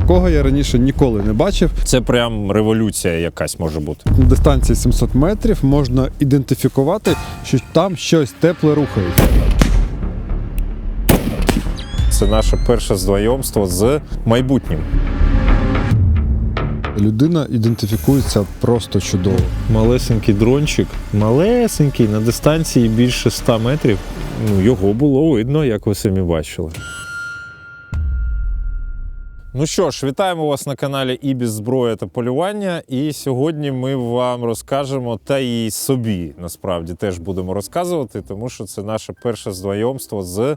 такого я раніше ніколи не бачив. Це прям революція якась може бути. На дистанції 700 метрів можна ідентифікувати, що там щось тепле рухається. Це наше перше знайомство з майбутнім. Людина ідентифікується просто чудово. Малесенький дрончик, малесенький на дистанції більше 100 метрів. Ну, його було видно, як ви самі бачили. Ну що ж, вітаємо вас на каналі Ібіс Зброя та полювання. І сьогодні ми вам розкажемо, та і собі насправді теж будемо розказувати, тому що це наше перше знайомство з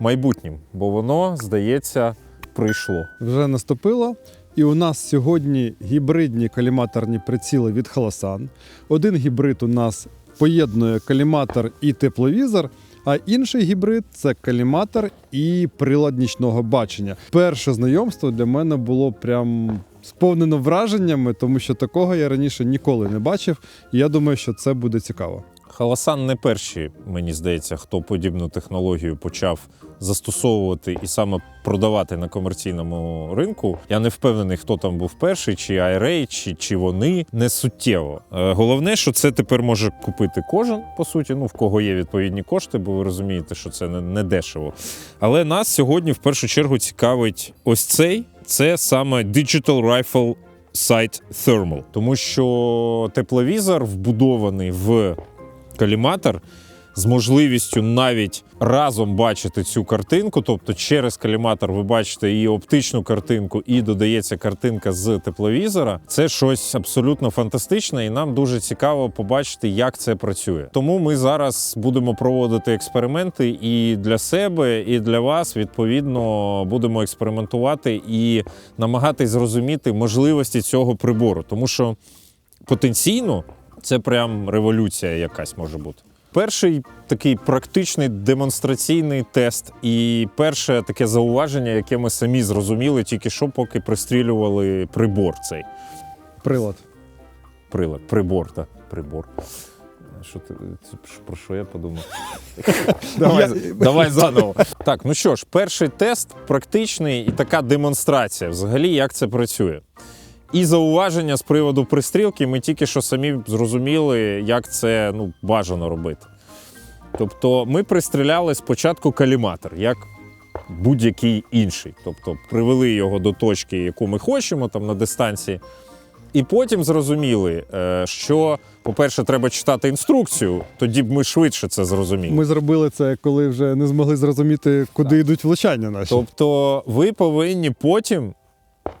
майбутнім, бо воно, здається, прийшло. Вже наступило. І у нас сьогодні гібридні каліматорні приціли від Халасан. Один гібрид у нас поєднує каліматор і тепловізор, а інший гібрид це каліматор і прилад нічного бачення. Перше знайомство для мене було прям сповнено враженнями, тому що такого я раніше ніколи не бачив. І я думаю, що це буде цікаво. Халасан не перші, мені здається, хто подібну технологію почав застосовувати і саме продавати на комерційному ринку. Я не впевнений, хто там був перший, чи IRA, чи, чи вони не суттєво. Е, Головне, що це тепер може купити кожен, по суті, ну в кого є відповідні кошти, бо ви розумієте, що це не, не дешево. Але нас сьогодні в першу чергу цікавить ось цей. Це саме Digital Rifle Sight Thermal, тому що тепловізор вбудований в каліматор з можливістю навіть разом бачити цю картинку. Тобто, через каліматор ви бачите і оптичну картинку, і додається картинка з тепловізора. Це щось абсолютно фантастичне, і нам дуже цікаво побачити, як це працює. Тому ми зараз будемо проводити експерименти і для себе, і для вас. Відповідно, будемо експериментувати і намагатись зрозуміти можливості цього прибору, тому що потенційно це прям революція якась може бути. Перший такий практичний демонстраційний тест, і перше таке зауваження, яке ми самі зрозуміли, тільки що поки пристрілювали прибор цей Прилад. прилад, прибор, так, прибор. Що ти про що я подумав? давай, давай заново. Так, ну що ж, перший тест практичний і така демонстрація, взагалі, як це працює. І зауваження з приводу пристрілки ми тільки що самі зрозуміли, як це ну, бажано робити. Тобто ми пристріляли спочатку каліматор, як будь-який інший. Тобто привели його до точки, яку ми хочемо там на дистанції. І потім зрозуміли, е, що, по-перше, треба читати інструкцію, тоді б ми швидше це зрозуміли. Ми зробили це, коли вже не змогли зрозуміти, куди йдуть влучання наші. Тобто ви повинні потім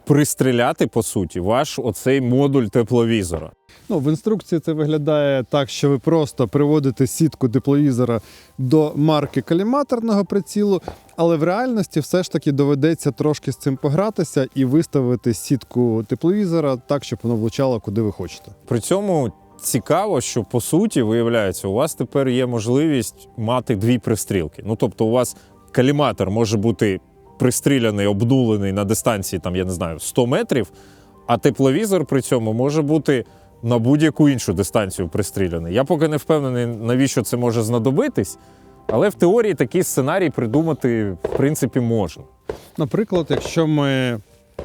пристріляти, по суті, ваш оцей модуль тепловізора. Ну, в інструкції це виглядає так, що ви просто приводите сітку тепловізора до марки каліматорного прицілу, але в реальності все ж таки доведеться трошки з цим погратися і виставити сітку тепловізора так, щоб воно влучало куди ви хочете. При цьому цікаво, що по суті, виявляється, у вас тепер є можливість мати дві пристрілки. Ну тобто, у вас каліматор може бути пристріляний, обнулений на дистанції, там, я не знаю, 100 метрів, а тепловізор при цьому може бути на будь-яку іншу дистанцію пристріляний. Я поки не впевнений, навіщо це може знадобитись, але в теорії такий сценарій придумати, в принципі, можна. Наприклад, якщо ми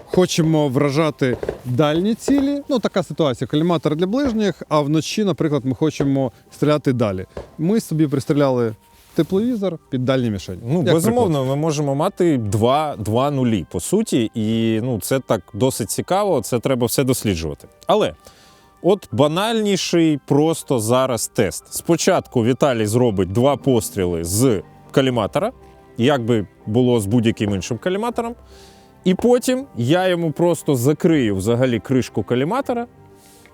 хочемо вражати дальні цілі, ну така ситуація: каліматор для ближніх, а вночі, наприклад, ми хочемо стріляти далі. Ми собі пристріляли тепловізор під дальні мішені. Ну, Як безумовно, ми можемо мати два, два нулі, по суті, і ну, це так досить цікаво, це треба все досліджувати. Але от банальніший просто зараз тест. Спочатку Віталій зробить два постріли з каліматора, як би було з будь-яким іншим каліматором. І потім я йому просто закрию взагалі кришку каліматора,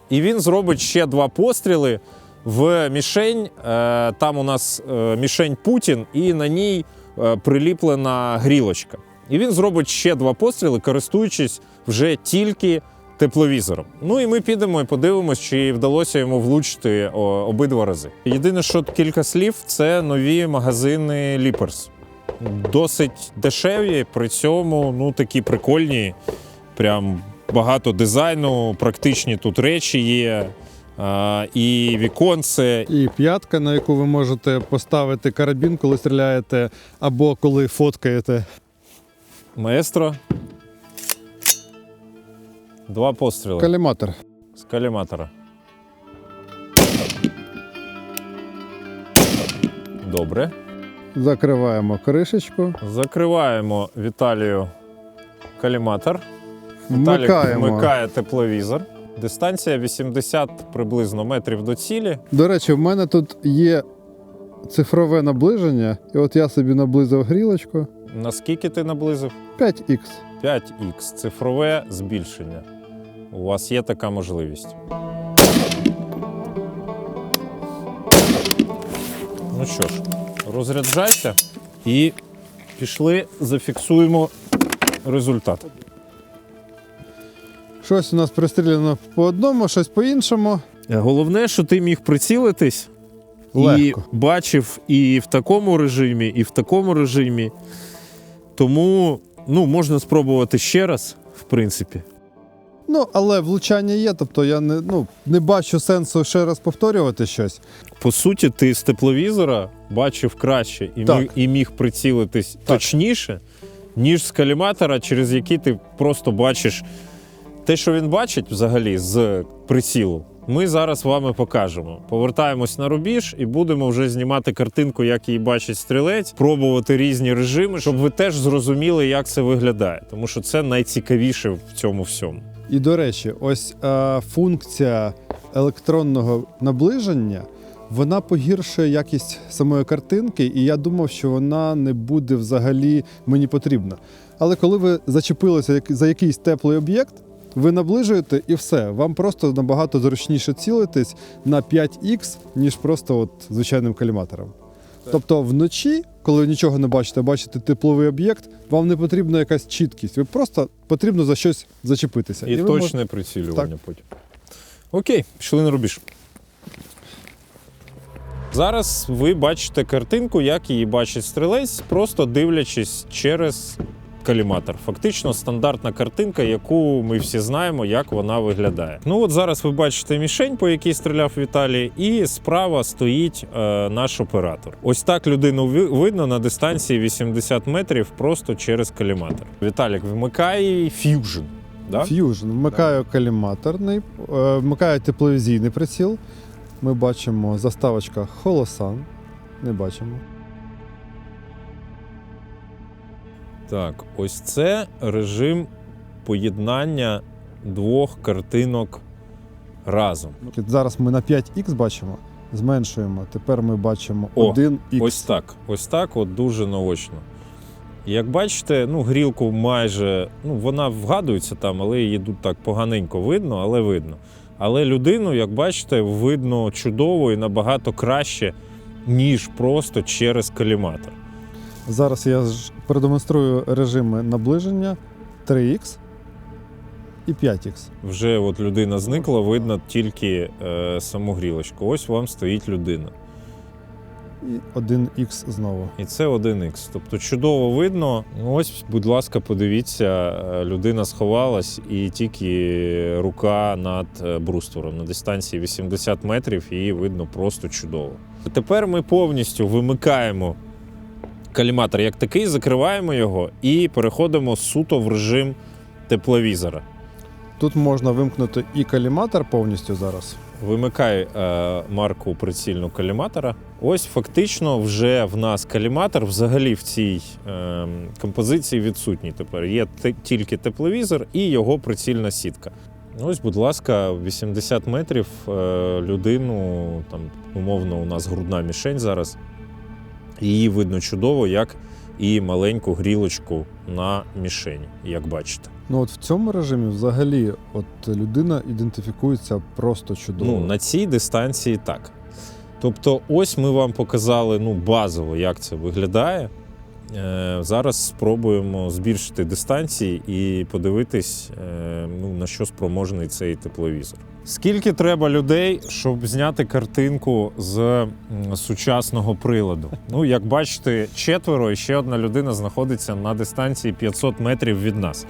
і він зробить ще два постріли в мішень. Е, Там у нас е, мішень Путін, і на ній е, приліплена грілочка. І він зробить ще два постріли, користуючись вже тільки тепловізором. Ну і ми підемо і подивимось, чи вдалося йому влучити обидва рази. Єдине, що кілька слів, це нові магазини Ліперс. Досить дешеві, при цьому ну такі прикольні. Прям багато дизайну, практичні тут речі є. І віконце, І п'ятка, на яку ви можете поставити карабін, коли стріляєте, або коли фоткаєте. маестро. Два постріли Каліматор. з каліматора. Добре. Закриваємо кришечку. Закриваємо Віталію каліматор. Віталік вмикає тепловізор. Дистанція 80 приблизно метрів до цілі. До речі, в мене тут є цифрове наближення, і от я собі наблизив грілочку. Наскільки ти наблизив? 5х. 5х цифрове збільшення. У вас є така можливість. Ну що ж, розряджайся і пішли, зафіксуємо результат. Щось у нас пристріляно по одному, щось по іншому. Головне, що ти міг прицілитись Легко. і бачив і в такому режимі, і в такому режимі. Тому ну, можна спробувати ще раз, в принципі. Ну, але влучання є, тобто я не, ну, не бачу сенсу ще раз повторювати щось. По суті, ти з тепловізора бачив краще і, Так. міг, і міг прицілитись точніше, ніж з каліматора, через який ти просто бачиш те, що він бачить взагалі з прицілу. Ми зараз вами покажемо. Повертаємось на рубіж і будемо вже знімати картинку, як її бачить стрілець, пробувати різні режими, щоб ви теж зрозуміли, як це виглядає. Тому що це найцікавіше в цьому всьому. І до речі, ось е, функція електронного наближення. Вона погіршує якість самої картинки, і я думав, що вона не буде взагалі мені потрібна. Але коли ви зачепилися за якийсь теплий об'єкт, ви наближуєте і все. Вам просто набагато зручніше цілитись на 5х, ніж просто от звичайним каліматором. Тобто вночі, коли ви нічого не бачите, бачите тепловий об'єкт, вам не потрібна якась чіткість. Ви просто потрібно за щось зачепитися. І, ви точне можете- прицілювання потім. Окей, пішли на рубіж. Зараз ви бачите картинку, як її бачить стрілець, просто дивлячись через каліматор. Фактично стандартна картинка, яку ми всі знаємо, як вона виглядає. Ну от зараз ви бачите мішень, по якій стріляв Віталій, і справа стоїть е, наш оператор. Ось так людину видно на дистанції 80 метрів просто через каліматор. Віталік, вмикай фьюжн. Да? Fusion. Вмикаю каліматорний, е, вмикаю тепловізійний приціл. Ми бачимо заставочка Holosun. Не бачимо. Так, ось це режим поєднання двох картинок разом. Зараз ми на 5х бачимо, зменшуємо. Тепер ми бачимо О, 1х. Ось так. Ось так, от дуже наочно. Як бачите, ну, грілку майже, ну, вона вгадується там, але її тут так поганенько видно, але видно. Але людину, як бачите, видно чудово і набагато краще, ніж просто через каліматор. Зараз я ж продемонструю режими наближення 3х і 5х. Вже от людина зникла, видно тільки е, саму грілочку. Ось вам стоїть людина. І 1х знову. І це 1х. Тобто чудово видно. Ну, Ось, будь ласка, подивіться, е, людина сховалась і тільки рука над е, бруствором на дистанції 80 метрів, її видно просто чудово. Тепер ми повністю вимикаємо каліматор як такий, закриваємо його і переходимо суто в режим тепловізора. Тут можна вимкнути і каліматор повністю зараз. Вимикай е, марку прицільну каліматора. Ось фактично вже в нас каліматор взагалі в цій е, композиції відсутній тепер. Є тільки тепловізор і його прицільна сітка. Ось, будь ласка, 80 метрів е, людину, там умовно, у нас грудна мішень зараз. Її видно чудово, як і маленьку грілочку на мішені, як бачите. Ну от в цьому режимі взагалі от людина ідентифікується просто чудово. Ну, на цій дистанції так. Тобто, ось ми вам показали ну, базово, як це виглядає. Е, зараз спробуємо збільшити дистанції і подивитись, е, ну, на що спроможний цей тепловізор. Скільки треба людей, щоб зняти картинку з сучасного приладу? Ну, як бачите, четверо і ще одна людина знаходиться на дистанції 500 метрів від нас.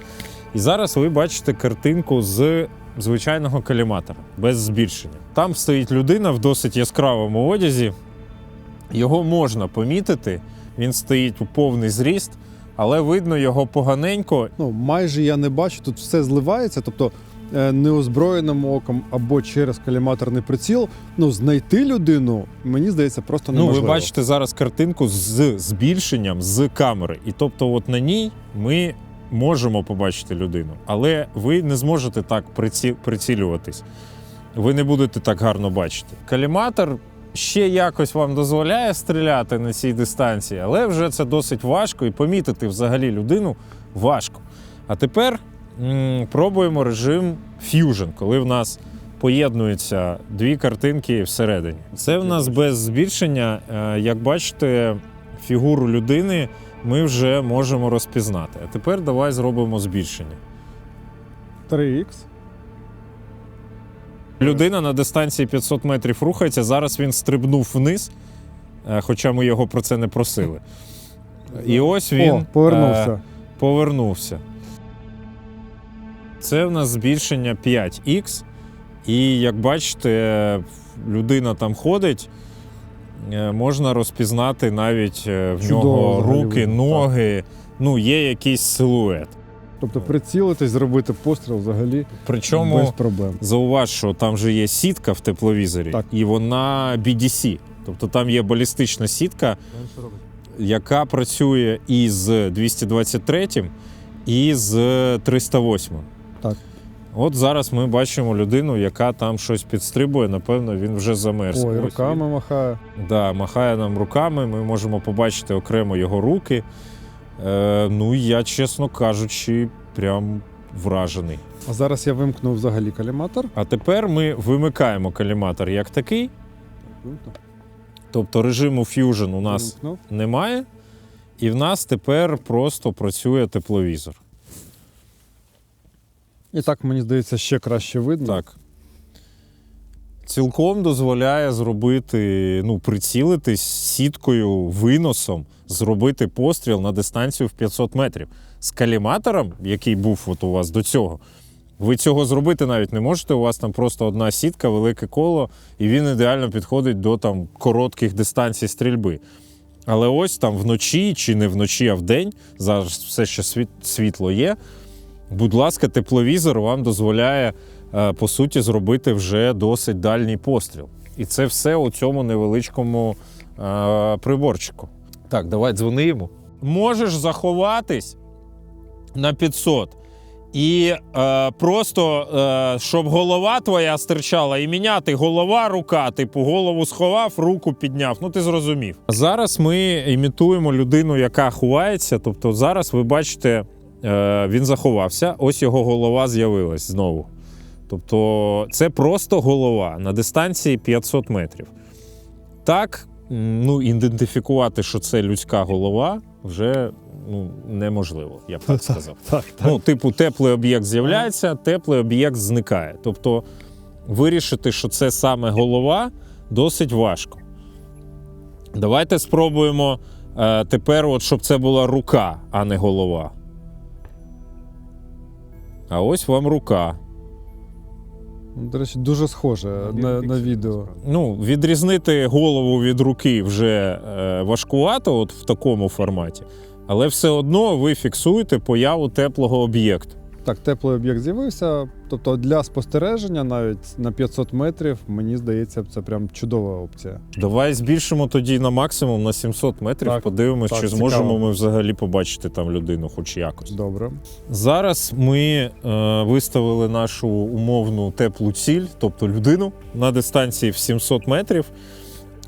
І зараз ви бачите картинку з звичайного каліматора без збільшення. Там стоїть людина в досить яскравому одязі. Його можна помітити. Він стоїть у повний зріст, але видно його поганенько. Ну, майже я не бачу, тут все зливається. Тобто е, неозброєним оком або через коліматорний приціл, ну знайти людину, мені здається, просто Ну, ви бачите зараз картинку з збільшенням з камери. І тобто, от на ній ми можемо побачити людину, але ви не зможете так приці... прицілюватись. Ви не будете так гарно бачити. Каліматор ще якось вам дозволяє стріляти на цій дистанції, але вже це досить важко і помітити взагалі людину важко. А тепер м, пробуємо режим Fusion, коли в нас поєднуються дві картинки всередині. Це в нас без збільшення. Е, Як бачите, фігуру людини ми вже можемо розпізнати. А тепер давай зробимо збільшення. 3х. Людина на дистанції 500 метрів рухається. Зараз він стрибнув вниз, е, хоча ми його про це не просили. І ось він О, повернувся. е, повернувся. Це в нас збільшення 5х. І як бачите, людина там ходить. е, Можна розпізнати навіть в Чудово нього взагалі руки, видно, так. ноги. Ну, є якийсь силует. Тобто прицілитись, зробити постріл взагалі Причому без проблем. Зауваж, що там же є сітка в тепловізорі, Так. і вона BDC. Тобто там є балістична сітка, яка працює і з 223 і з 308. Так. От зараз ми бачимо людину, яка там щось підстрибує. Напевно, він вже замерз. Ой, руками махає. Да, махає нам руками. Ми можемо побачити окремо його руки. Е, ну, я, чесно кажучи, прям вражений. А зараз я вимкнув взагалі коліматор. А тепер ми вимикаємо каліматор як такий. Тобто режиму Fusion у нас Вимкнув. немає. І в нас тепер просто працює тепловізор. І так, мені здається, ще краще видно. Так. Цілком дозволяє зробити, ну, прицілитись сіткою, виносом, зробити постріл на дистанцію в 500 метрів. З каліматором, який був от у вас до цього, ви цього зробити навіть не можете. У вас там просто одна сітка, велике коло, і він ідеально підходить до там коротких дистанцій стрільби. Але ось там вночі чи не вночі, а вдень, зараз все ще світ, світло є. Будь ласка, тепловізор вам дозволяє, по суті, зробити вже досить дальній постріл. І це все у цьому невеличкому е, приборчику. Так, давай дзвони йому. Можеш заховатись на 500. І е, просто, е, щоб голова твоя стирчала, і міняти голова, рука, типу, голову сховав, руку підняв. Ну, ти зрозумів. Зараз ми імітуємо людину, яка ховається. Тобто, зараз ви бачите, е, він заховався, ось його голова з'явилась знову. Тобто, це просто голова на дистанції 500 метрів. Так, ну, ідентифікувати, що це людська голова, вже ну, неможливо, я б так сказав. Так, так. Ну, типу, теплий об'єкт з'являється, теплий об'єкт зникає. Тобто вирішити, що це саме голова, досить важко. Давайте спробуємо е, тепер, от, щоб це була рука, а не голова. А ось вам рука. До речі, дуже схоже на, на відео. Ну, відрізнити голову від руки вже е, важкувато, от в такому форматі, але все одно ви фіксуєте появу теплого об'єкту. Так, теплий об'єкт з'явився. Тобто для спостереження навіть на 500 метрів, мені здається, це прям чудова опція. Давай збільшимо тоді на максимум на 700 метрів. Так, подивимось, так, чи цікаво. зможемо ми взагалі побачити там людину, хоч якось. Добре. Зараз ми е, виставили нашу умовну теплу ціль, тобто людину на дистанції в 700 метрів.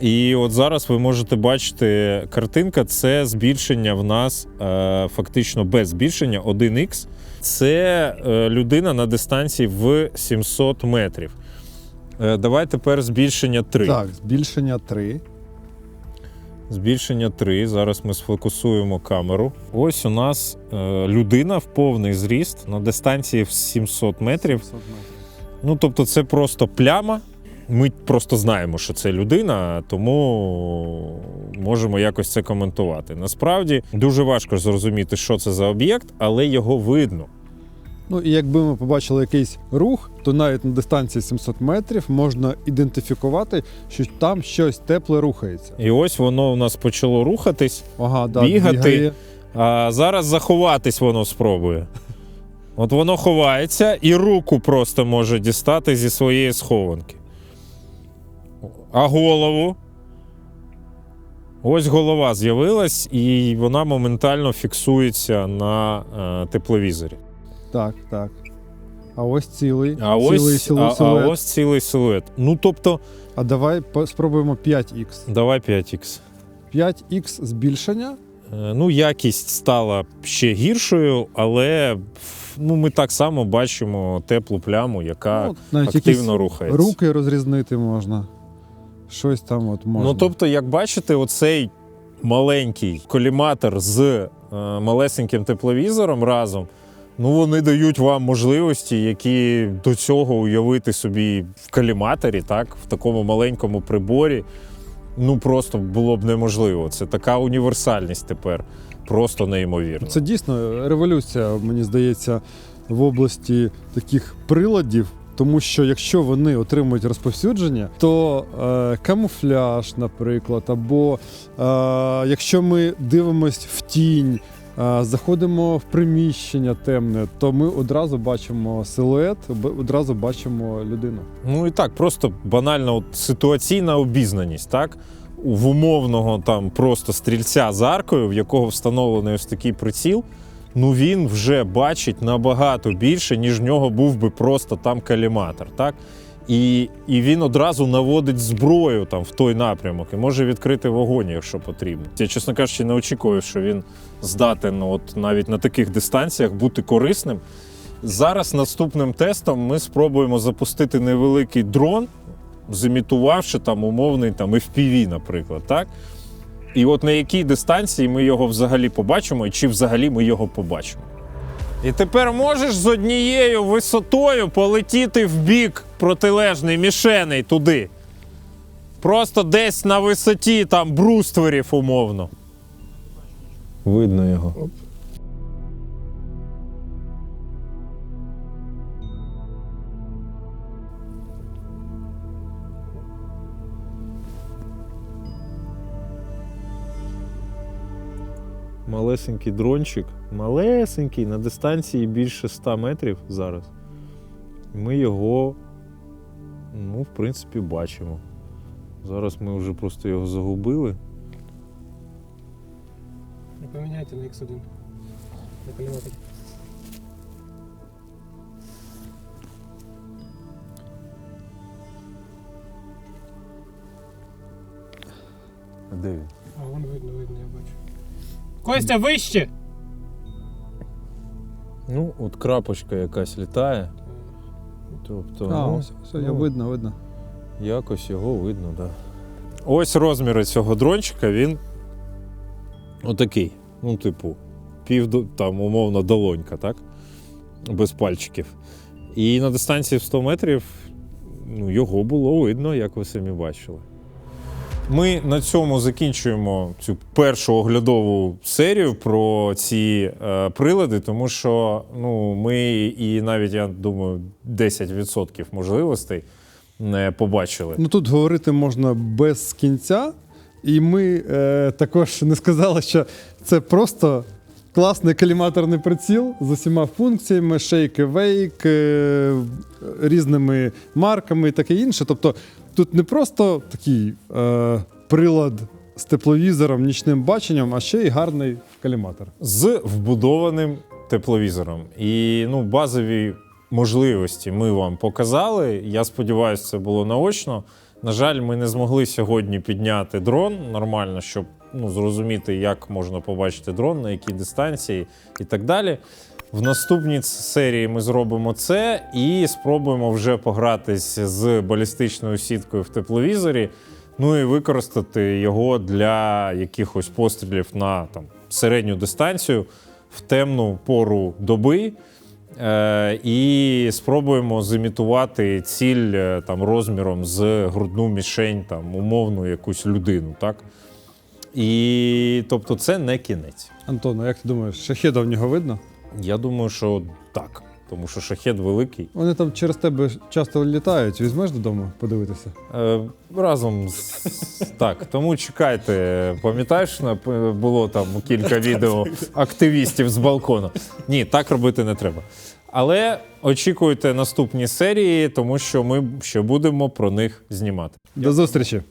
І от зараз ви можете бачити картинка, це збільшення в нас е, фактично без збільшення 1х. Це е, людина на дистанції в 700 метрів. Е, давай тепер збільшення 3. Так, збільшення 3. Збільшення 3. Зараз ми сфокусуємо камеру. Ось у нас е, людина в повний зріст на дистанції в 700 метрів. Ну, тобто, це просто пляма. Ми просто знаємо, що це людина, тому можемо якось це коментувати. Насправді дуже важко зрозуміти, що це за об'єкт, але його видно. Ну і якби ми побачили якийсь рух, то навіть на дистанції 700 метрів можна ідентифікувати, що там щось тепле рухається. І ось воно у нас почало рухатись, Ага, да, Бігати. бігає. а зараз заховатись воно спробує. От воно ховається і руку просто може дістати зі своєї схованки. А голову. Ось голова з'явилась, і вона моментально фіксується на е, тепловізорі. Так, так. А ось цілий. А цілий ось, силу- а, а ось цілий силует. Ну, тобто, А давай спробуємо 5х. давай 5х. 5х збільшення. Е, Ну, якість стала ще гіршою, але ну, ми так само бачимо теплу пляму, яка Ну, навіть активно рухається. руки розрізнити можна. Щось там от можна. Ну, тобто, як бачите, оцей маленький коліматор з е, малесеньким тепловізором разом, ну вони дають вам можливості, які до цього уявити собі в коліматорі, так, в такому маленькому приборі. Ну просто було б неможливо. Це така універсальність тепер. Просто неймовірно. Це дійсно революція, мені здається, в області таких приладів. Тому що якщо вони отримують розповсюдження, то е, камуфляж, наприклад, або е, якщо ми дивимось в тінь, е, заходимо в приміщення темне, то ми одразу бачимо силует, одразу бачимо людину. Ну і так, просто банальна от ситуаційна обізнаність, так? В умовного там просто стрільця з аркою, в якого встановлений ось такий приціл, ну він вже бачить набагато більше, ніж в нього був би просто там каліматор. Так? І, і він одразу наводить зброю там в той напрямок і може відкрити вогонь, якщо потрібно. Я, чесно кажучи, не очікував, що він здатен от навіть на таких дистанціях бути корисним. Зараз наступним тестом ми спробуємо запустити невеликий дрон, зімітувавши там умовний там FPV, наприклад. Так? І от на якій дистанції ми його взагалі побачимо, і чи взагалі ми його побачимо. І тепер можеш з однією висотою полетіти в бік протилежний мішений туди. Просто десь на висоті там брустверів умовно. Видно його. Малесенький дрончик, малесенький, на дистанції більше 100 метрів зараз. Ми його, ну, в принципі, бачимо. Зараз ми вже просто його загубили. Не Поміняйте на X1. На коліматорі. Де він? Костя, вище! Ну, от крапочка якась літає. Тобто, А, ну, ось, все, я ну, видно, видно. Якось його видно, так. Да. Ось розміри цього дрончика, він отакий. Ну, типу, пів до- там, умовно, долонька, так? Без пальчиків. І на дистанції в 100 метрів ну, його було видно, як ви самі бачили. Ми на цьому закінчуємо цю першу оглядову серію про ці е, прилади, тому що ну, ми і навіть, я думаю, 10% можливостей не побачили. Ну тут говорити можна без кінця, і ми е, також не сказали, що це просто класний каліматорний приціл з усіма функціями, шейк вейк, е, різними марками і таке інше. Тобто тут не просто такий е, прилад з тепловізором, нічним баченням, а ще й гарний каліматор. з вбудованим тепловізором. І ну, базові можливості ми вам показали. Я сподіваюся, це було наочно. На жаль, ми не змогли сьогодні підняти дрон нормально, щоб ну, зрозуміти, як можна побачити дрон, на якій дистанції і так далі. В наступній серії ми зробимо це і спробуємо вже погратись з балістичною сіткою в тепловізорі. Ну і використати його для якихось пострілів на там, середню дистанцію в темну пору доби. Е, і спробуємо зімітувати ціль е, там, розміром з грудну мішень, там, умовну якусь людину. Так? І тобто це не кінець. Антон, як ти думаєш, шахеда в нього видно? Я думаю, що так. Тому що шахет великий. Вони там через тебе часто літають. Візьмеш додому подивитися? Е, разом з так, тому чекайте. Пам'ятаєш, було там кілька відео активістів з балкону. Ні, так робити не треба. Але очікуйте наступні серії, тому що ми ще будемо про них знімати. До зустрічі!